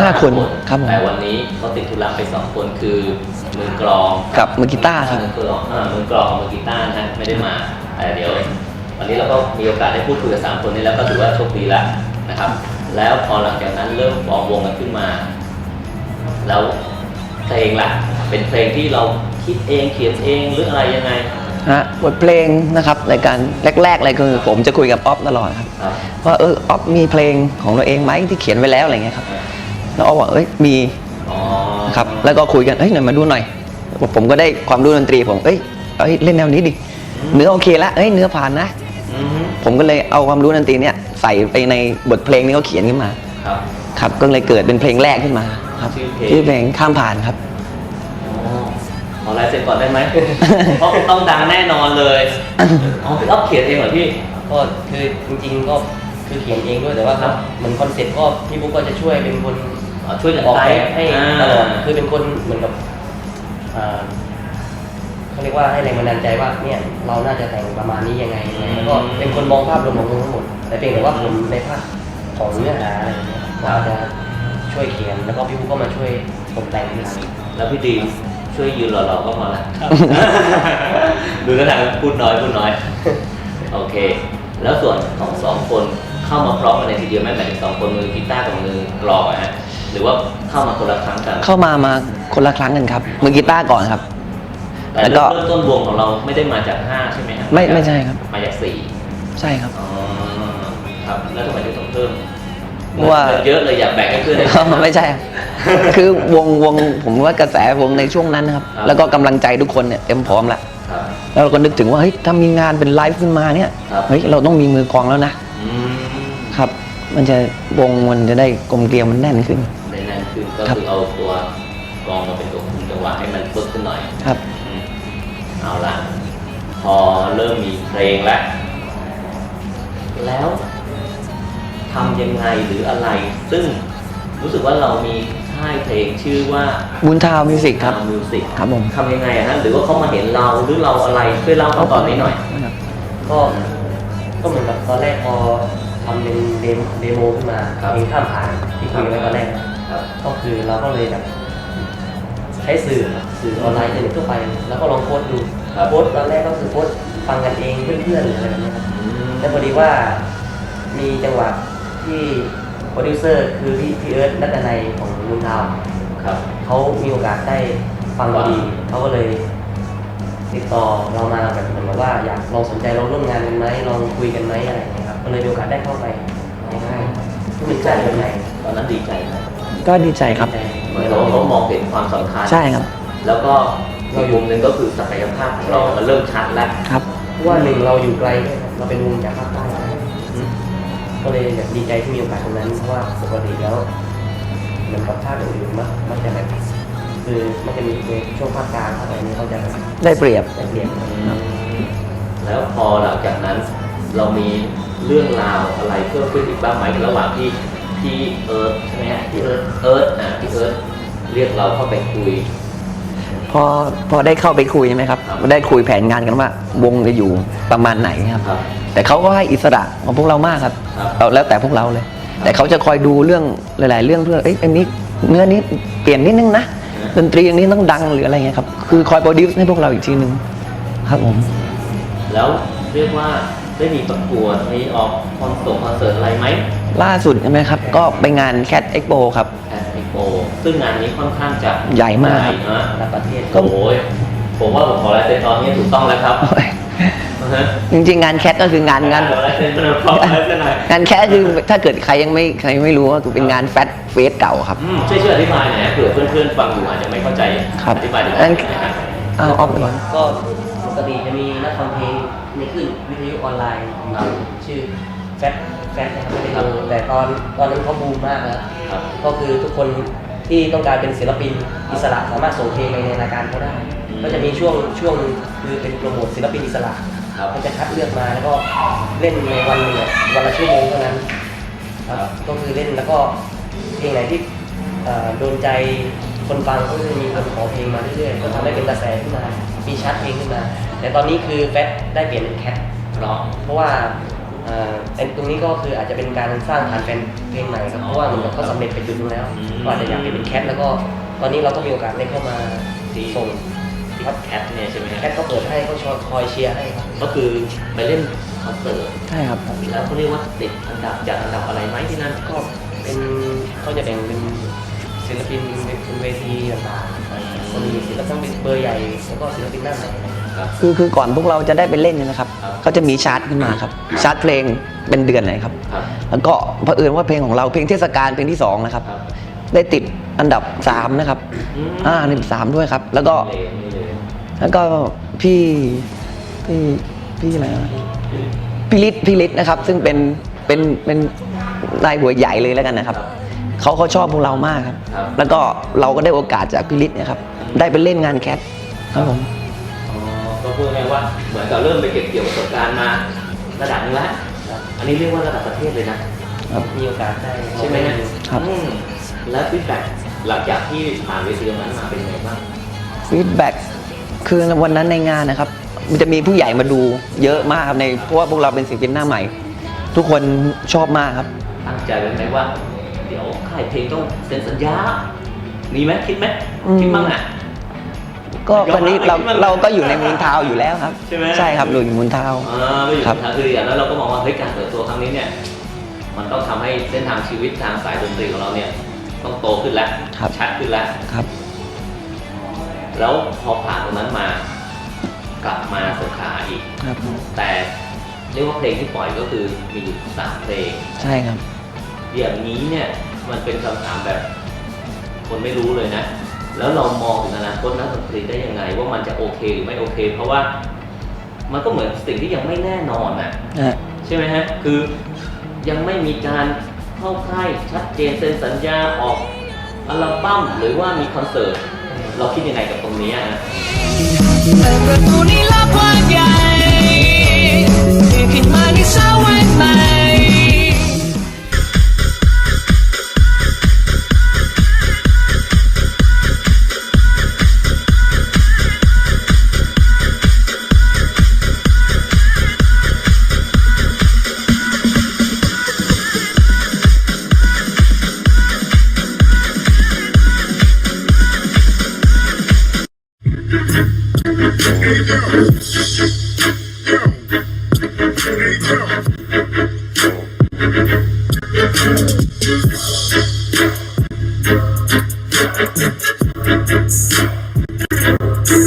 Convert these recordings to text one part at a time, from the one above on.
ห้าคนครับผมแต่วันนี้เขาติดธุระไปสองคนคือมือกลองกับมือกีตาร์ครับมือกลองอ่ามือกลองกับมือกีตาร์นะฮะไม่ได้มาแต่เดี๋ยว วันนี้เราก็มีโอกาสได้พูดคุยกับสามคนนี้แล้วก็ถือว่าโชคดีแล้วนะครับ แล้วพอหลังจากนั้นเริ่มฟอร์มวงกันขึ้นมา แล้วเพลงล่ะ เป็นเพลงที่เราคิดเองเขียนเองหรืออะไรยังไงฮะบทเพลงนะครับรายการแรกๆเลยคือผมจะคุยกับออฟตลอดครับครับว่าเออออฟมีเพลงของตัวเองไหมที่เขียนไว้แล้วอะไรเงี้ยครับ แล้วออฟบอกเอ้ยมีอ๋อครับแล้วก็คุยกันเอ้ยหน่อยมาดูหน่อย ผมก็ได้ความรู้ดนตรีผมเอ้ยเอ้ยเล่นแนวนี้ดิเนื้อโอเคละเอ้ยเนื้อผ่านนะอือฮึผมก็เลยเอาความรู้ดนตรีเนี่ยใส่ไปในบทเพลงที่เขาเขียนขึ้นมาครับครับก็เลยเกิดเป็นเพลงแรกขึ้นมาครับชื่อเพลงชื่อเพลงข้ามผ่านครับอ๋อขอลายเซ็นก่อนได้ไหมเพราะต้องดังแน่นอนเลยอ๋อพี่อ๊อฟเขียนเองเหรอพี่ก็คือจริงๆก็ คือเขียนเองด้วยแต่ว่าครับเหมือนคอนเซ็ปต์ก็พี่บุ๊กก็จะช่วยเป็นคนอ๋อช่วยกันออกไกแบด์บให้าตลอดคือเป็นคนเหมือนกับอ่าเขาเรียกว่าให้แรงบันดาลใจว่าเนี่ยเราน่าจะแต่งประมาณนี้ยังไงยังไงแล้วก็เป็นคนมองภาพรวมของวงทั้งหมด แต่เพียงแต่ว่าผมในภาคของเนื้อหาอะไรอย่างเงี้ยก็อาจจะช่วยเขียนแล้วก็พี่บุ๊กก็มาช่วยตกแต่งทีหลังแล้วพี่ดีมช่วยยืนหล่อๆก็พอละดูกระถางพูดน้อยพูดน้อย โอเค แล้วส่วนของสองคน เข้ามาพร้อมกันในทีเดียวไหมหมายถึงสองคนมือกีตาร์กับมือกลองอะฮะหรือว่าเข้ามาคนละครั้งกันเข้ามามาคนละครั้งกันครับมือกีตาร์ก่อนครับ แต่แล้วก็ เริ่มต้นวงของเราไม่ได้มาจากห้าใช่ไหมฮะไม่ไม่ใช่ครับ มาจากสี่ใช่ครับ อ๋อครับแล้วทำไมถึงต้องเพิ่มเพราะว่า เยอะเลยอยากแบ่งให้เพื่อนได้ ไม่ใช่ครับคือวงวงผมว่ากระแสวงในช่วงนั้นนะครับ ครับ แล้วก็กำลังใจทุกคนเนี่ยเต็มพร้อมแล้ว ครับ แล้วเราก็นึกถึงว่าเฮ้ยถ้ามีงานเป็นไลฟ์ขึ้นมาเนี่ยครับ เฮ้ยเราต้องมีมือกลองแล้วนะอืม ครับ มันจะวงมันจะได้กลมเกลียวมันแน่นขึ้นในนั้นคือก็ครับ คือเอาตัวกลองมาเป็นตัวคุมจังหวะให้มันฟึกขึ้นหน่อย ครับ อืมเอาละพอเริ่มมีเพลงแล้ว แล้วทำยังไงหรืออะไร ซึ่งรู้สึกว่าเรามีค่ายเพลงชื่อว่าบุญทาวมิวสิกครับ มิวสิกครับผม ทำยังไงอะฮะหรือว่าเขามาเห็นเราหรือเราอะไรช่วยเล่าขั้นตอนนี้หน่อยก็ก็เหมือนกับตอนแรกพอ ทำเป็นเดโมเดโมขึ้นมาครับ เพลงข้ามผ่านที่คุยไว้ตอนแรกครับ ก็คือเราก็เลยแบบใช้สื่อครับสื่อออนไลน์อินเทอร์เน็ตทั่วไป แล้วก็ลองโพสต์ดูครับ โพสต์ตอนแรกก็คือโพสต์ฟังกันเองเพื่อนๆหรืออะไรแบบนี้ครับอืมแล้วพอดีว่ามีจังหวะที่โปรดิวเซอร์คือพี่พี่เอิร์ธนัตนัยของลุงทาวน์ครับ เขามีโอกาสได้ฟังพอดีเขาก็เลย ติดต่อเรามาแบบเหมือนกับว่าอยากลองสนใจลองร่วมงานกันไหมลองคุยกันไหมอะไรอย่างเงี้ยครับ ก็เลยมีโอกาสได้เข้าไปในค่ายที่เป็นค่ายเป็นไหนตอนนั้นดีใจไหมก็ดีใจครับ เหมือนกับว่าเขามองเห็นความสำคัญใช่ครับ แล้วก็อีกมุมหนึ่งก็คือศักยภาพของเรา มันเริ่มชัดแล้ว ครับ เพราะว่าหนึ่งเราอยู่ไกลด้วยครับเราเป็นวงจากภาคใต้อืมก็เลยแบบดีใจที่มีโอกาสตรงนั้นเพราะว่าปกติแล้วเหมือนกับภาคอื่นๆมักมักจะแบบคือมันจะมีในช่วงภาคกลางภาคอะไรนี้เขาจะแบบได้เปรียบ ได้เปรียบ แล้วพอหลังจากนั้นเรามี เรื่องราวอะไรเพิ่มขึ้นอีกบ้างไหมระหว่างที่พี่เอิร์ธใช่ไหมฮะพี่เอิร์ธเอิร์ธอะพี่เอิร์ธเรียกเราเข้าไปคุย พอพอได้เข้าไปคุยใช่ไหมครับครับได้คุยแผนงานกันว่า วงจะอยู่ประมาณไหนครับ ครับแต่เขาก็ให้อิสระของพวกเรามากครับครับเอาแล้วแต่พวกเราเลยครับแต่เขาจะคอยดูเรื่องหลาย ๆ เรื่องเพื่อเอ้ยอันนี้เนื้อนี้เปลี่ยนนิดนึงนะอืมดนตรีอย่างนี้ต้องดังหรืออะไรเงี้ยครับคือคอยโปรดิวซ์ให้พวกเราอีกทีนึงครับผม แล้วเรียกว่า ได้มีประกวดมีออกคอนเสิร์ตคอนเสิร์ตอะไรไหมล่าสุดใช่ไหมครับ ก็ไปงาน Cat Expo ครับ แอดโอซึ่งงานนี้ค่อนข้างจะใหญ่มากใหญ่นะระดับประเทศก็ โอ้ยผมว่าผมขอลายเซ็นตอนนี้ถูกต้องแล้วครับนะฮะจริงๆ งานแคทก็คืองานงาน ขอลายเซ็นหน่อยขอลายเซ็นหน่อยงานแคทคือถ้าเกิดใครยังไม่ใครไม่รู้ก็คือเป็นงานแฟตเฟสเก่าครับ อืมช่วยช่วยอธิบายหน่อยนะเผื่อเพื่อนๆฟังอยู่อาจจะไม่เข้าใจครับอธิบายดีกงั้ว่านนะฮะ เอาออกไปก่อน ก็ปกติจะมีนักฟังเพลง ในคลื่นวิทยุออนไลน์อยู่ชื่อแฟตแฟตนะครับไม่ได้ดูแต่ตอนตอนนั้นเขาบูมมากแล้วครับก็คือทุกคนที่ต้องการเป็นศิลปินอิสระสามารถส่งเพลงไปในรายการเขาได้อืมก็จะมีช่วงช่วงคือเป็นโปรโมทศิลปินอิสระครับเขาจะคัดเลือกมาแล้วก็เล่นในวันหนึงอะวันละชั่วโมงเท่านั้นครับก็คือเล่นแล้วก็เพลงไหนที่เอ่อโดนใจ คนฟังก็จะมีคนขอเพลงมาเรื่อยๆก็ทำให้เป็นกระแสขึ้นมา มีชาร์ตเพลงขึ้นมา แต่ตอนนี้คือแฟตได้เปลี่ยนเป็นแคทเพราะเพราะว่าอ่าไอ้ตรงนี้ก็คืออาจจะเป็นการสร้างฐานแฟนเพลงใหม่ครับเพราะว่าเหมือนกับเขาสำเร็จไปจุดหนึงแล้วอืมก็อาจจะอยากให้เป็นแคทแล้วก็ตอนนี้เราก็มีโอกาสได้เข้ามาที่ส่งที่แคทเนี่ยใช่ไหมแคทก็เปิดให้เขาคอยเชียร์ให้ครับก็คือไปเล่นคอนเสิร์ตใช่ครับแล้วเขาเรียกว่าติดอันดับจากอันดับอะไรไหมที่นั่นก็เป็นเขาจะแบ่งเป็น ศิลปินเป็นเวทีต่างๆก็มีศิลปินเบอร์ใหญ่แล้วก็ศิลปินหน้าใหม่ครับ คือคือก่อนพวกเราจะได้ไปเล่นเนี่ยนะครับครับเขาจะมีชาร์ตขึ้นมาครับชาร์ตเพลงเป็นเดือนเลยครับ ครับ แล้วก็เผอิญว่าเพลงของเราเพลงเทศกาลเพลงที่สองนะครับ ครับได้ติดอันดับสามนะครับอืมอ่าอันดับสามด้วยครับ แล้วก็ไม่เลวไม่เลวแล้วก็พี่พี่พี่อะไรนะพี่ฤทธิ์พี่ฤทธิ์นะครับ ซึ่งเป็นเป็นเป็นนายหัวใหญ่เลยแล้วกันนะครับ เขาเขาชอบพวกเรามากครับครับ แล้วก็เราก็ได้โอกาสจากพี่ฤทธิ์เนะครับ ได้ไปเล่นงานแคทครับผมอ๋อก็พูดง่ายๆว่าเหมือนกับเริ่มไปเก็บเกี่ยวประสบการณ์มาระดับหนึงแล้วครับอันนี้เรียกว่าระดับประเทศเลยนะมีโอกาสได้ใช่ไหมฮะครับอืมแล้วฟีดแบ็กหลังจากที่ผ่านเวทีตรงนั้นมาเป็นไงบ้างฟีดแบ็กคือวันนั้นในงานนะครับ มันจะมีผู้ใหญ่มาดูเยอะมากครับในเพราะว่าพวกเราเป็นศิลปินหน้าใหม่ ทุกคนชอบมากครับตั้งใจไว้ไหมว่า เดี๋ยวค่ายเพลงต้องเซ็นสัญญา มีไหมคิดไหมอืม คิดบ้างอะ ก็วันนี้เรายอมรับเราก็อยู่ในมูลทาวน์อยู่แล้วครับใช่ไหม ครับเราอยู่มูลทาวน์อ่าไม่อยู่ครับ ทางคืออย่างแล้วเราก็มองว่าเฮ้ยการเปิดตัวครั้งนี้เนี่ย มันต้องทำให้เส้นทางชีวิตทางสายดนตรีของเราเนี่ย ต้องโตขึ้นแล้วครับ ชัดขึ้นแล้ว ครับ แล้วพอผ่านตรงนั้นมากลับมาสงขลาอีก ครับ แต่เรียกว่าเพลงที่ปล่อยก็คือมีอยู่สามเพลง ใช่ครับ อย่างนี้เนี่ยมันเป็นคำถามแบบ คนไม่รู้เลยนะ แล้วเรามองถึงอนาคตนักดนตรีได้ยังไง ว่ามันจะโอเคหรือไม่โอเค เพราะว่ามันก็เหมือนสิ่งที่ยังไม่แน่นอนน่ะนะฮะใช่ไหมฮะคือยังไม่มีการเข้าค่ายชัดเจนเซ็นสัญญาออกอัลบั้มหรือว่ามีคอนเสิร์ตเราคิดยังไงกับตรงนี้อะฮะเปิดประตูนี้รับความใหญ่ที่ขึ้นมาในเช้าวันใหม่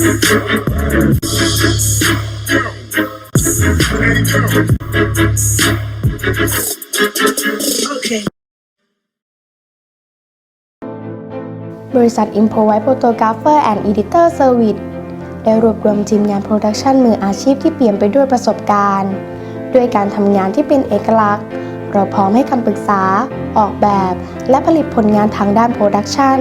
บริษัท Improvise Photographer and Editor Service ได้รวบรวมทีมงานโปรดักชันมืออาชีพที่เปลี่ยมไปด้วยประสบการณ์ ด้วยการทำงานที่เป็นเอกลักษณ์ เราพร้อมให้คำปรึกษา ออกแบบ และผลิตผลงานทางด้านโปรดักชัน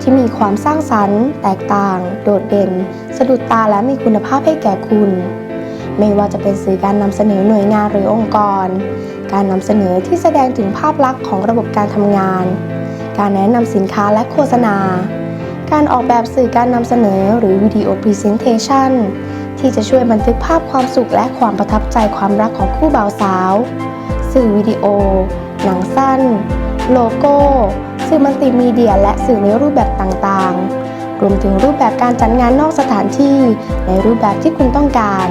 ที่มีความสร้างสรรค์ แตกต่าง โดดเด่น สะดุดตาและมีคุณภาพให้แก่คุณ ไม่ว่าจะเป็นสื่อการนำเสนอหน่วยงานหรือองค์กร การนำเสนอที่แสดงถึงภาพลักษณ์ของระบบการทำงาน การแนะนำสินค้าและโฆษณา การออกแบบสื่อการนำเสนอหรือวิดีโอพรีเซนเทชันที่จะช่วยบันทึกภาพความสุขและความประทับใจความรักของคู่บ่าวสาว สื่อวิดีโอ หนังสั้น โลโก้ สื่อมัลติมีเดีย และสื่อในรูปแบบต่างๆ รวมถึงรูปแบบการจัดงานนอกสถานที่ในรูปแบบที่คุณต้องการ